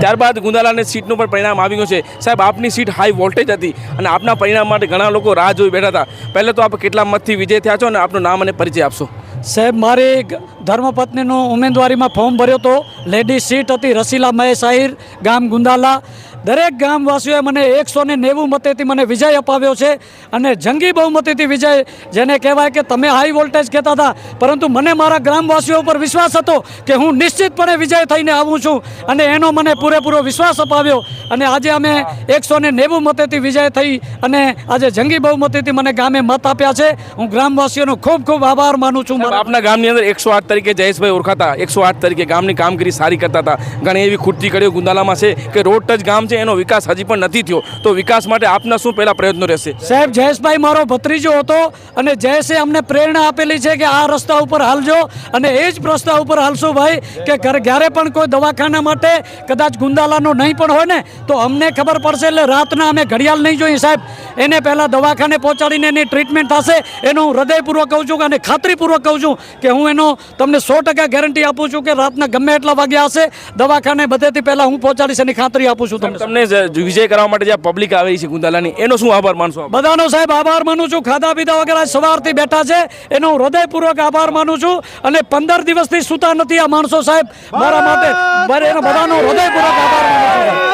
ત્યારબાદ ગુંદાલાની સીટનું પણ પરિણામ આવી ગયું છે. સાહેબ, આપની સીટ હાઈ વોલ્ટેજ હતી અને આપના પરિણામ માટે ઘણા લોકો રાહ જોઈ બેઠા હતા. પહેલાં તો આપ કેટલા મતથી વિજય થયા છો અને આપનું નામ અને પરિચય આપશો? સાહેબ, મારે ધર્મપત્નીનો ધર્મપત્નીનું ઉમેદવારીમાં ફોર્મ ભર્યો હતો. લેડીઝ સીટ હતી રસીલા મહેશ આહિર ગામ ગુંદાલા. દરેક ગામવાસીઓએ મને એકસો ને નેવું મતેથી મને વિજય અપાવ્યો છે અને જંગી બહુમતીથી વિજય, જેને કહેવાય કે તમે હાઈ વોલ્ટેજ કહેતા હતા, પરંતુ મને મારા ગ્રામવાસીઓ પર વિશ્વાસ હતો કે હું નિશ્ચિતપણે વિજય થઈને આવું છું અને એનો મને પૂરેપૂરો વિશ્વાસ અપાવ્યો અને આજે અમે એકસો ને નેવું મતેથી વિજય થઈ અને આજે જંગી બહુમતીથી મને ગામે મત આપ્યા છે. હું ગ્રામવાસીઓનો ખૂબ ખૂબ આભાર માનું છું. આપના ગામની અંદર એકસો આઠ તરીકે જયેશભાઈ ઓળખાતા, એકસો આઠ તરીકે ગામની કામગીરી સારી કરતા હતા. ઘણી એવી ખૂટતી કડીઓ ગુંદાલામાં છે કે રોડ ટચ ગામ છે એનો વિકાસ હજી પણ નથી થયો. તો વિકાસ માટે આપના શું પહેલા પ્રયત્નો રહેશે? સાહેબ, જયેશભાઈ મારો ભત્રીજો હતો અને જયેશે અમને પ્રેરણા આપેલી છે કે આ રસ્તા ઉપર હાલજો અને એ જ રસ્તા ઉપર હાલશો ભાઈ કે ઘરે પણ કોઈ દવાખાના માટે કદાચ ગુંદાલાનો નહીં પણ હોય ને, તો અમને ખબર પડશે એટલે રાતના અમે ઘડિયાળ નહીં જોઈએ સાહેબ. એને પહેલાં દવાખાને પહોંચાડીને એની ટ્રીટમેન્ટ થશે. એનું હું હૃદયપૂર્વક કહું છું અને ખાતરીપૂર્વક કહું છું કે હું એનો તમને સો ટકા ગેરંટી આપું છું કે રાતના ગમે એટલા વાગ્યા હશે દવાખાને બધેથી પહેલાં હું પહોંચાડીશ એની ખાતરી આપું છું તમને. તમને વિજય કરવા માટે જ્યાં પબ્લિક આવી છે ગુંદાલાની એનો શું આભાર માનશો બધાનો સાહેબ આભાર માનું છું. ખાધા પીધા વગેરે સવારથી બેઠા છે. એનો હું હૃદયપૂર્વક આભાર માનું છું અને પંદર દિવસથી સૂતા નથી આ માણસો સાહેબ. મારા માટે બધાનો હૃદયપૂર્વક આભાર માનું છું.